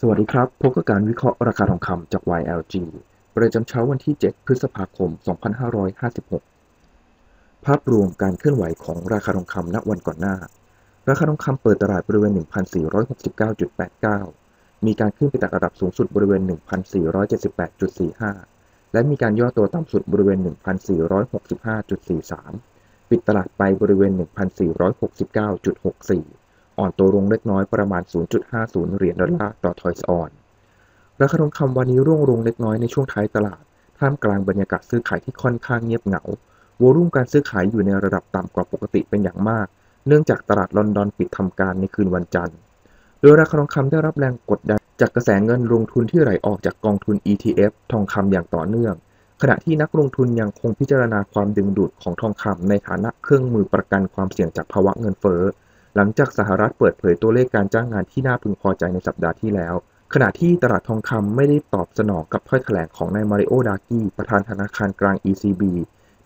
สวัสดีครับพบกับการวิเคราะห์ราคาทองคำจาก YLG ประจำเช้าวันที่ 7 พฤษภาคม 2556 ภาพรวมการเคลื่อนไหวของราคาทองคำณวันก่อนหน้า ราคาทองคำเปิดตลาดบริเวณ 1,469.89 มีการขึ้นไปแตะระดับสูงสุดบริเวณ 1,478.45 และมีการย่อตัวต่ำสุดบริเวณ 1,465.43 ปิดตลาดไปบริเวณ 1,469.64 อ่อนตัวลงเล็กน้อยประมาณ 0.50 เหรียญดอลลาร์ต่อทอยส์ออนราคาทองคำวันนี้ร่วงลงเล็กน้อยในช่วงท้ายตลาด ท่ามกลางบรรยากาศซื้อขายที่ค่อนข้างเงียบเหงาวอลุ่มการซื้อขายอยู่ในระดับต่ำกว่าปกติเป็นอย่างมาก เนื่องจากตลาดลอนดอนปิดทำการในคืนวันจันทร์ โดยราคาทองคำได้รับแรงกดดันจากกระแสเงินลงทุนที่ไหลออกจากกองทุน ETF ทองคำอย่างต่อเนื่อง ขณะที่นักลงทุนยังคงพิจารณาความดึงดูดของทองคำในฐานะเครื่องมือประกันความเสี่ยงจากภาวะเงินเฟ้อ หลังจากสหรัฐเปิดเผยตัวเลขการจ้างงานที่น่าพึงพอใจในสัปดาห์ที่แล้ว ขณะที่ตลาดทองคำไม่ได้ตอบสนองกับถ้อยแถลงของนายมาริโอดากี้ประธานธนาคารกลาง ECB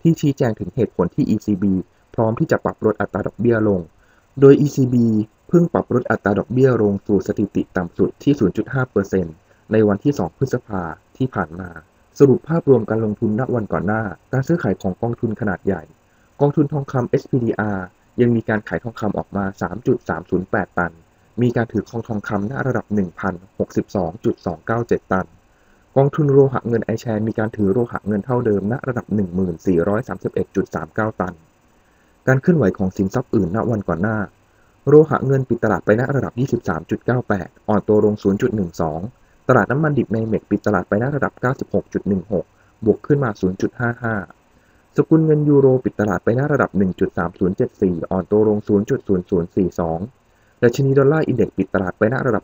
ที่ชี้แจงถึงเหตุผลที่ ECB พร้อมที่จะปรับลดอัตราดอกเบี้ยลง โดย ECB เพิ่งปรับลดอัตราดอกเบี้ยลงสู่สถิติต่ำสุดที่ 0.5%ในวันที่ 2 พฤษภาที่ผ่านมา สรุปภาพรวมการลงทุนณวันก่อนหน้า การซื้อขายของกองทุนขนาดใหญ่ กองทุนทองคำ SPDR ยังมีการขายทองคำออกมา 3.308 ตัน มีการถือครองทองคำณระดับ 1,062.297 ตัน กองทุนโลหะเงินไอแชร์มีการถือโลหะเงินเท่าเดิมณระดับ 1431.39 ตัน การเคลื่อนไหวของสินทรัพย์อื่นณวันก่อนหน้า โลหะเงินปิดตลาดไปณระดับ 23.98 อ่อนตัวลง 0.12 ตลาดน้ำมันดิบในเมกปิดตลาดไปณระดับ 96.16 บวกขึ้นมา 0.55 สกุลเงินยูโรปิดตลาดไปหน้าระดับ 1.3074 อ่อนตัวลง 0.0042 ดัชนีดอลลาร์อินเด็กซ์ปิดตลาดไปหน้าระดับ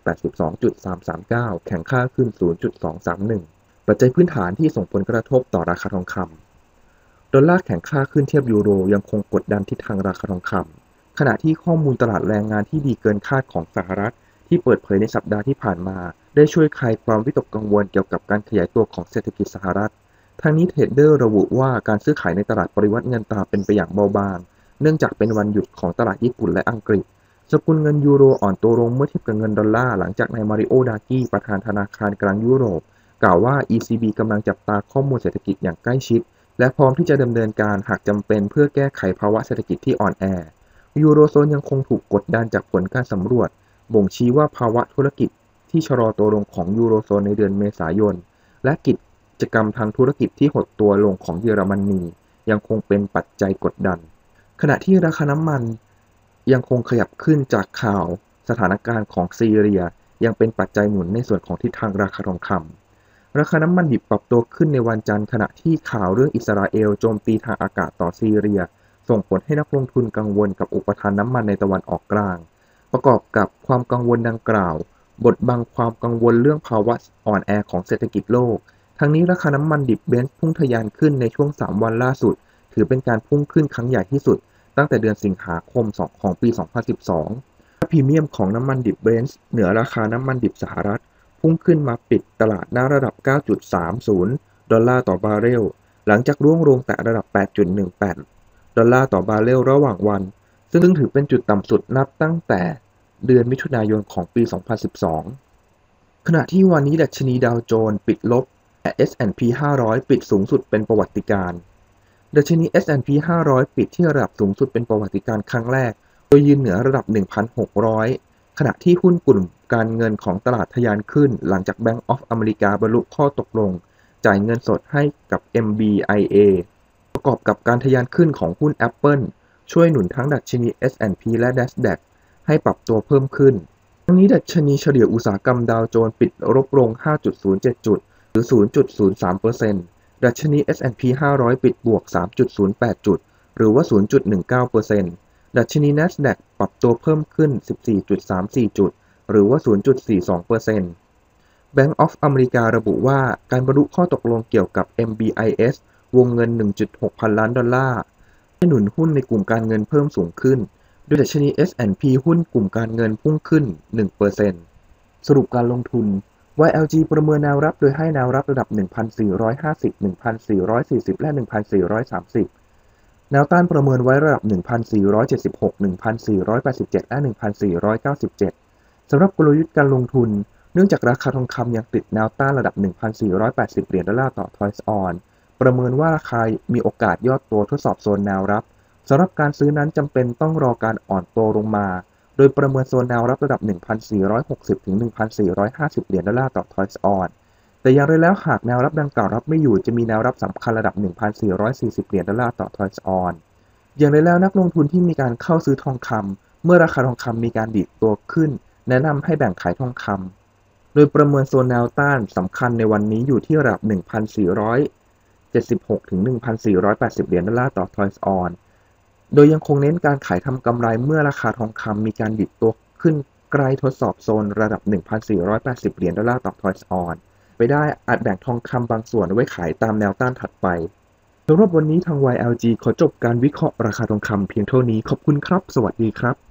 82.339 แข็งค่าขึ้น 0.231 ปัจจัยพื้นฐานที่ส่งผลกระทบต่อราคาทองคำ ดอลลาร์แข็งค่าขึ้นเทียบยูโรยังคงกดดันทิศทางราคาทองคำ ขณะที่ข้อมูลตลาดแรงงานที่ดีเกินคาดของสหรัฐ ที่เปิดเผยในสัปดาห์ที่ผ่านมา ได้ช่วยคลายความวิตกกังวลเกี่ยวกับการขยายตัวของเศรษฐกิจสหรัฐ ทางนี้เทรดเดอร์ระบุว่าการซื้อขายในตลาดปริวัติเงินตราเป็นไปอย่างเบาบาง เนื่องจากเป็นวันหยุดของตลาดญี่ปุ่นและอังกฤษ สกุลเงินยูโรอ่อนตัวลงเมื่อเทียบกับเงินดอลลาร์หลังจากนายมาริโอดากี้ประธานธนาคารกลางยุโรป กล่าวว่า ECB กำลังจับตาข้อมูลเศรษฐกิจอย่างใกล้ชิด และพร้อมที่จะดำเนินการหากจำเป็นเพื่อแก้ไขภาวะเศรษฐกิจที่อ่อนแอยูโรโซนยังคงถูกกดดันจากผลการสำรวจ บ่งชี้ว่าภาวะธุรกิจที่ชะลอตัวลงของยูโรโซนในเดือนเมษายน และกิจ จกรรมทางธุรกิจที่หดตัวลงของเยอรมนียังคงเป็นปัจจัยกดดัน ขณะที่ราคาน้ำมันยังคงขยับขึ้นจากข่าว สถานการณ์ของซีเรียยังเป็นปัจจัยหนุนในส่วนของทิศทางราคาทองคำราคาน้ำมันดิบปรับตัวขึ้นในวันจันทร์ขณะที่ข่าวเรื่องอิสราเอลโจมตีทางอากาศต่อซีเรีย ส่งผลให้นักลงทุนกังวลกับอุปทานน้ำมันในตะวันออกกลาง ประกอบกับความกังวลดังกล่าว บทบังความกังวลเรื่องภาวะอ่อนแอของเศรษฐกิจโลก ทั้งนี้ราคาน้ำมันดิบเบนซ์พุ่งทะยานขึ้นในช่วง 3 วันล่าสุด ถือเป็นการพุ่งขึ้นครั้งใหญ่ที่สุด ตั้งแต่เดือนสิงหาคมของปี 2012พรีเมียมของน้ำมันดิบเบนซ์เหนือราคาน้ำมันดิบสหรัฐ พุ่งขึ้นมาปิดตลาดหน้าระดับ 9.30 ดอลลาร์ต่อบาร์เรล หลังจากร่วงลงแต่ระดับ 8.18 ดอลลาร์ต่อบาร์เรลระหว่างวัน ซึ่งถือเป็นจุดต่ำสุดนับตั้งแต่เดือนมิถุนายนของปี 2012 ขณะที่วันนี้ดัชนีดาวโจนส์ปิดลบ แต่ S&P 500 ปิดสูงสุดเป็นประวัติการดัชนี S&P 500 ปิดที่ระดับสูงสุดเป็นประวัติการครั้งแรก โดยยืนเหนือระดับ 1,600 ขณะที่หุ้นกลุ่มการเงินของตลาดทะยานขึ้น หลังจาก Bank of America บรรลุข้อตกลง จ่ายเงินสดให้กับ MBIA ประกอบกับการทะยานขึ้นของหุ้น Apple ช่วยหนุนทั้งดัชนี S&P และ NASDAQ ให้ปรับตัวเพิ่มขึ้น ทั้งนี้ดัชนีเฉลี่ยอุตสาหกรรมดาวโจนส์ปิดลบลง 5.07 จุด หรือ 0.03%ดัชนี S&P 500 ปิดบวก 3.08 จุด หรือว่า 0.19%ดัชนี NASDAQ ปรับตัวเพิ่มขึ้น 14.34 จุด หรือว่า 0.42% Bank of America ระบุว่าการบรรลุข้อตกลงเกี่ยวกับ MBIS วงเงิน 1.6 พันล้านดอลลาร์ให้หนุนหุ้นในกลุ่มการเงินเพิ่มสูงขึ้น โดยดัชนี S&P หุ้นกลุ่มการเงินพุ่งขึ้น 1%สรุปการลงทุน YLG ประเมินแนวรับโดยให้แนวรับระดับ 1,450 1,440 และ 1,430 แนวต้านประเมินไว้ระดับ 1,476 1,487 และ 1,497 สำหรับกลยุทธ์การลงทุน เนื่องจากราคาทองคำยังติดแนวต้านระดับ 1,480 เหรียญดอลลาร์ต่อทอยส์ออน ประเมินว่าราคามีโอกาสย่อตัวทดสอบโซนแนวรับ สำหรับการซื้อนั้นจำเป็นต้องรอการอ่อนตัวลงมา โดยประเมินโซนแนวรับระดับ 1,460 ถึง 1,450 เหรียญดอลลาร์ต่อทอยส์ออน แต่อย่างไรแล้วหากแนวรับดังกล่าวรับไม่อยู่จะมีแนวรับสำคัญระดับ 1,440 เหรียญดอลลาร์ต่อทอยส์ออน อย่างไรแล้วนักลงทุนที่มีการเข้าซื้อทองคำเมื่อราคาทองคำมีการดีดตัวขึ้น แนะนำให้แบ่งขายทองคำโดยประเมินโซนแนวต้านสำคัญในวันนี้อยู่ที่ระดับ 1,476ถึง1,480 เหรียญดอลลาร์ต่อทอยส์ออน โดยยังคงเน้นการขายทำกำไรเมื่อราคาทองคำมีการดิดตัวขึ้นใกล้ทดสอบโซนระดับ 1,480 เหรียญดอลลาร์ต่อทอยส์ออนไปได้อาจแบ่งทองคำบางส่วนไว้ขายตามแนวต้านถัดไปสำหรับวันนี้ทาง YLG ขอจบการวิเคราะห์ราคาทองคำเพียงเท่านี้ขอบคุณครับ สวัสดีครับ